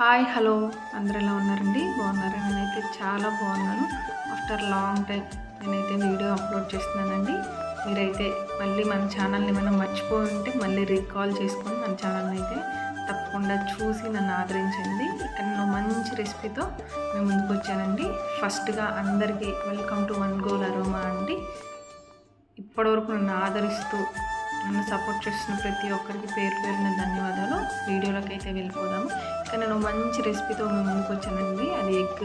Hi hello. అందరు ఎలా ఉన్నారండి? బాగున్నారా? నేనైతే చాలా బాగున్నాను. ఆఫ్టర్ లాంగ్ టైం నేనైతే వీడియో అప్లోడ్ చేస్తున్నానండి. మీరైతే మళ్ళీ మన ఛానల్ని మనం మర్చిపోయి ఉంటే మళ్ళీ రీకాల్ చేసుకొని మన ఛానల్ని అయితే తప్పకుండా చూసి నన్ను ఆదరించండి. ఇక్కడ నేను మంచి రెసిపీతో మేము ముందుకు వచ్చానండి. ఫస్ట్గా అందరికీ welcome to one goal aroma అండి. ఇప్పటివరకు నన్ను ఆదరిస్తూ నన్ను సపోర్ట్ చేస్తున్న ప్రతి ఒక్కరికి పేరు పేరున ధన్యవాదాలు. వీడియోలోకి అయితే వెళ్ళిపోదాము. కానీ నేను మంచి రెసిపీతో మేము ముందుకు వచ్చానండి. అది ఎగ్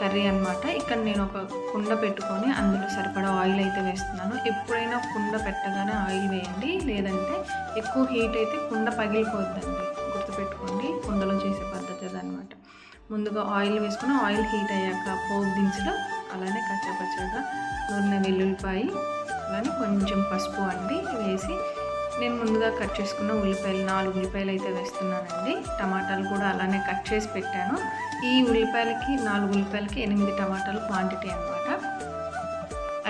కర్రీ అనమాట ఇక్కడ నేను ఒక కుండ పెట్టుకొని అందులో సరిపడా ఆయిల్ అయితే వేస్తున్నాను. ఎప్పుడైనా కుండ పెట్టగానే ఆయిల్ వేయండి. లేదంటే ఎక్కువ హీట్ అయితే కుండ పగిలిపోద్దండి. గుర్తుపెట్టుకోండి కుండలో చేసే పద్ధతి అదనమాట ముందుగా ఆయిల్ వేసుకుని ఆయిల్ హీట్ అయ్యాక పోపు దించడం అలానే కచ్చాపచ్చాగా నూనె వెల్లుల్లిపాయి అలానే కొంచెం పసుపు అండి వేసి నేను ముందుగా కట్ చేసుకున్న ఉల్లిపాయలు నాలుగు ఉల్లిపాయలు అయితే వేస్తున్నానండి. టమాటాలు కూడా అలానే కట్ చేసి పెట్టాను. ఈ ఉల్లిపాయలకి నాలుగు ఉల్లిపాయలకి ఎనిమిది టమాటాలు క్వాంటిటీ అనమాట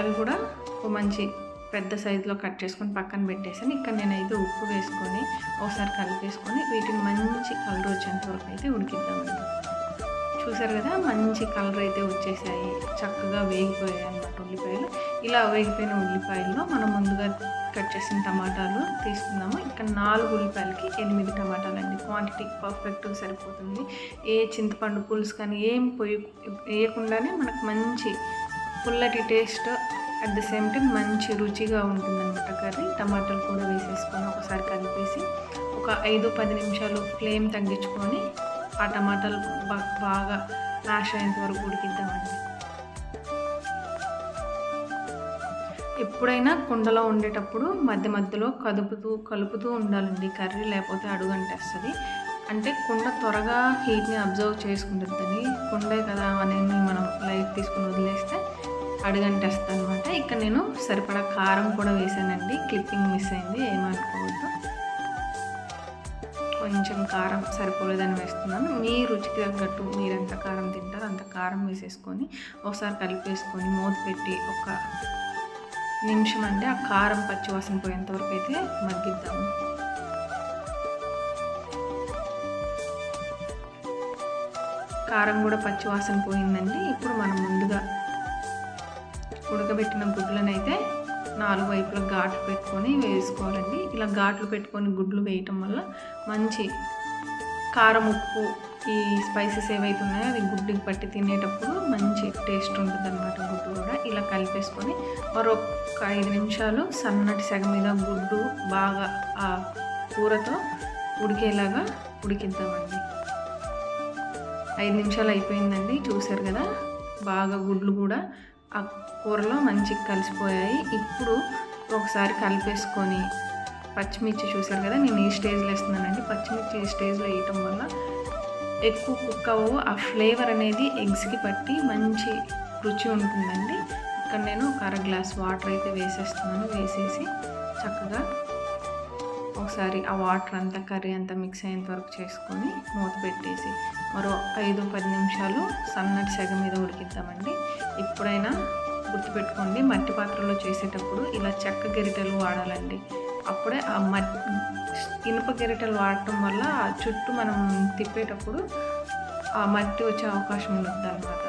అవి కూడా ఒక మంచి పెద్ద సైజులో కట్ చేసుకొని పక్కన పెట్టేసాను. ఇక్కడ నేనైతే ఉప్పు వేసుకొని ఒకసారి కలిపేసుకొని వీటిని మంచి కలర్ వచ్చేంత వరకు అయితే ఉడికిద్దామండి. చూసారు కదా మంచి కలర్ అయితే వచ్చేసాయి. చక్కగా వేగిపోయాయి అన్నమాట ఉల్లిపాయలు. ఇలా వేగిపోయిన ఉల్లిపాయల్లో మనం ముందుగా కట్ చేసిన టమాటాలు తీసుకుందాము. ఇక్కడ నాలుగు ఉల్లిపాయలకి ఎనిమిది టమాటాలు అండి క్వాంటిటీ పర్ఫెక్ట్గా సరిపోతుంది. ఏ చింతపండు పులుసు కానీ ఏం పొయ్యి వేయకుండానే మనకు మంచి పుల్లటి taste at the same time మంచి రుచిగా ఉంటుందన్నమాట కర్రీ. టమాటాలు కూడా వేసేసుకొని ఒకసారి కలిపేసి ఒక ఐదు పది నిమిషాలు ఫ్లేమ్ తగ్గించుకొని ఆ టమాటాలు బాగా మ్యాష్ అయ్యేంత వరకు ఉడికిద్దామండి. ఎప్పుడైనా కుండలో ఉండేటప్పుడు మధ్య మధ్యలో కదుపుతూ కలుపుతూ ఉండాలండి. కర్రీ లేకపోతే అడుగంటేస్తుంది అంటే కుండ త్వరగా హీట్ని అబ్జర్వ్ చేసుకుంటుందని కుండే కదా అనేది మనం లైట్ తీసుకుని వదిలేస్తే అడుగంటేస్తుంది అనమాట ఇక్కడ నేను సరిపడా కారం కూడా వేసానండి. క్లిప్పింగ్ మిస్ అయింది ఏమనుకోవద్దు. కొంచెం కారం సరిపోలేదని వేస్తున్నాను. మీ రుచికి తగ్గట్టు మీరు ఎంత కారం తింటారో అంత కారం వేసేసుకొని ఒకసారి కలిపేసుకొని మూత పెట్టి ఒక నిమిషం అంటే ఆ కారం పచ్చి వాసన పోయేంతవరకు అయితే మగ్గిద్దాము. కారం కూడా పచ్చి వాసన పోయిందండి. ఇప్పుడు మనం ముందుగా ఉడకబెట్టిన గుడ్లనైతే అయితే నాలుగు వైపులా ఘాట్లు పెట్టుకొని వేసుకోవాలండి. ఇలా ఘాట్లు పెట్టుకొని గుడ్లు వేయటం వల్ల మంచి కారం ఉప్పు ఈ స్పైసెస్ ఏవైతే ఉన్నాయో అది గుడ్డుకి పట్టి తినేటప్పుడు మంచి టేస్ట్ ఉంటుంది అనమాట గుడ్డు కూడా. ఇలా కలిపేసుకొని మరొక ఐదు నిమిషాలు సన్నటి సగ మీద గుడ్డు బాగా ఆ కూరతో ఉడికేలాగా ఉడికిద్దామండి. ఐదు నిమిషాలు అయిపోయిందండి. చూశారు కదా? బాగా గుడ్లు కూడా ఆ కూరలో మంచిగా కలిసిపోయాయి. ఇప్పుడు ఒకసారి కలిపేసుకొని పచ్చిమిర్చి చూసారు కదా నేను ఈ స్టేజ్లో వేస్తున్నానండి. పచ్చిమిర్చి ఈ స్టేజ్లో వేయటం వల్ల ఎక్కువ కుక్ అవ్వవు. ఆ ఫ్లేవర్ అనేది ఎగ్స్కి పట్టి మంచి రుచి ఉంటుందండి. ఇక్కడ నేను ఒక అర గ్లాస్ వాటర్ అయితే వేసేస్తున్నాను. వేసేసి చక్కగా ఒకసారి ఆ వాటర్ అంతా కర్రీ అంతా మిక్స్ అయ్యేంత వరకు చేసుకొని మూత పెట్టేసి మరో ఐదు పది నిమిషాలు సన్నటి సెగ మీద ఉడికిద్దామండి. ఎప్పుడైనా గుర్తుపెట్టుకోండి మట్టి పాత్రలో చేసేటప్పుడు ఇలా చెక్క గెరిటెలు వాడాలండి. అప్పుడే ఆ మట్టి ఇనుప గెరిటెలు వాడటం వల్ల ఆ చుట్టూ మనం తిప్పేటప్పుడు ఆ మట్టి వచ్చే అవకాశం ఉంటుంది అనమాట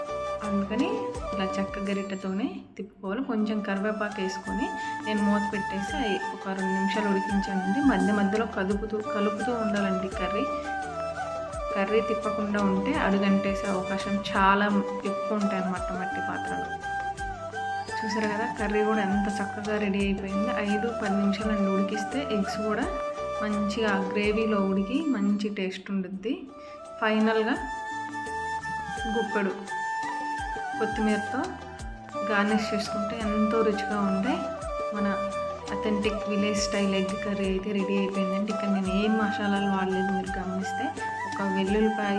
అందుకని ఇలా చెక్క గరిటెతోనే తిప్పుకోవాలి. కొంచెం కరివేపాకు వేసుకొని నేను మూత పెట్టేసి ఒక రెండు నిమిషాలు ఉడికించానండి. మధ్య మధ్యలో కదుపుతూ కలుపుతూ ఉండాలండి కర్రీ. కర్రీ తిప్పకుండా ఉంటే అడుగంటేసే అవకాశం చాలా ఎక్కువ ఉంటాయి అన్నమాట మట్టి పాత్రలు. చూసారు కదా కర్రీ కూడా ఎంత చక్కగా రెడీ అయిపోయింది. ఐదు పది నిమిషాలు అండి ఉడికిస్తే ఎగ్స్ కూడా మంచిగా గ్రేవీలో ఉడికి మంచి టేస్ట్ ఉంటుంది ఫైనల్గా గుప్పెడు. కొత్తిమీరతో గార్నిష్ చేసుకుంటే ఎంతో రుచిగా ఉంది మన authentic village style egg curry అయితే రెడీ అయిపోయిందండి. ఇక్కడ నేను ఏం మసాలాలు వాడలేదు మీరు గమనిస్తే. ఒక వెల్లుల్లిపాయ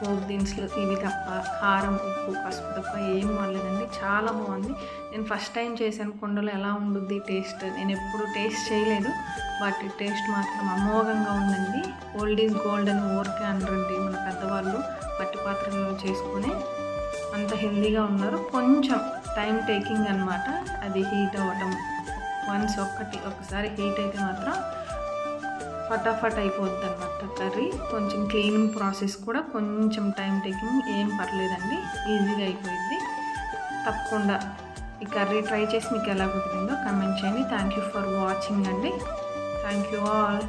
పోపు దినుసులు ఇవి తప్ప కారం ఉప్పు పసుపు తప్ప ఏం వాడలేదండి. చాలా బాగుంది. నేను ఫస్ట్ టైం చేశాను. కుండలో ఎలా ఉండుద్ది టేస్ట్ నేను ఎప్పుడు టేస్ట్ చేయలేదు. వాటి టేస్ట్ మాత్రం అమోఘంగా ఉందండి. ఓల్డ్ ఈజ్ గోల్డ్ అని ఊరికే అనరండి మన పెద్దవాళ్ళు. మట్టి పాత్రలో చేసుకునే అంత హెల్దీగా ఉన్నారు. కొంచెం టైం టేకింగ్ అనమాట అది హీట్ అవ్వటం. వన్స్ ఒక్కటి ఒకసారి హీట్ అయితే మాత్రం ఫటాఫట్ అయిపోద్ది అనమాట కర్రీ. కొంచెం క్లీనింగ్ ప్రాసెస్ కూడా కొంచెం టైం టేకింగ్ ఏం పర్లేదండి. ఈజీగా అయిపోయింది. తప్పకుండా ఈ కర్రీ ట్రై చేసి మీకు ఎలా కుదిరిందో కమెంట్ చేయండి. థ్యాంక్ యూ ఫర్ వాచింగ్ అండి. థ్యాంక్ యూ ఆల్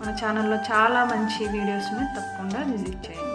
మన ఛానల్లో చాలా మంచి వీడియోస్ ఉన్నాయి. తప్పకుండా విజిట్ చేయండి.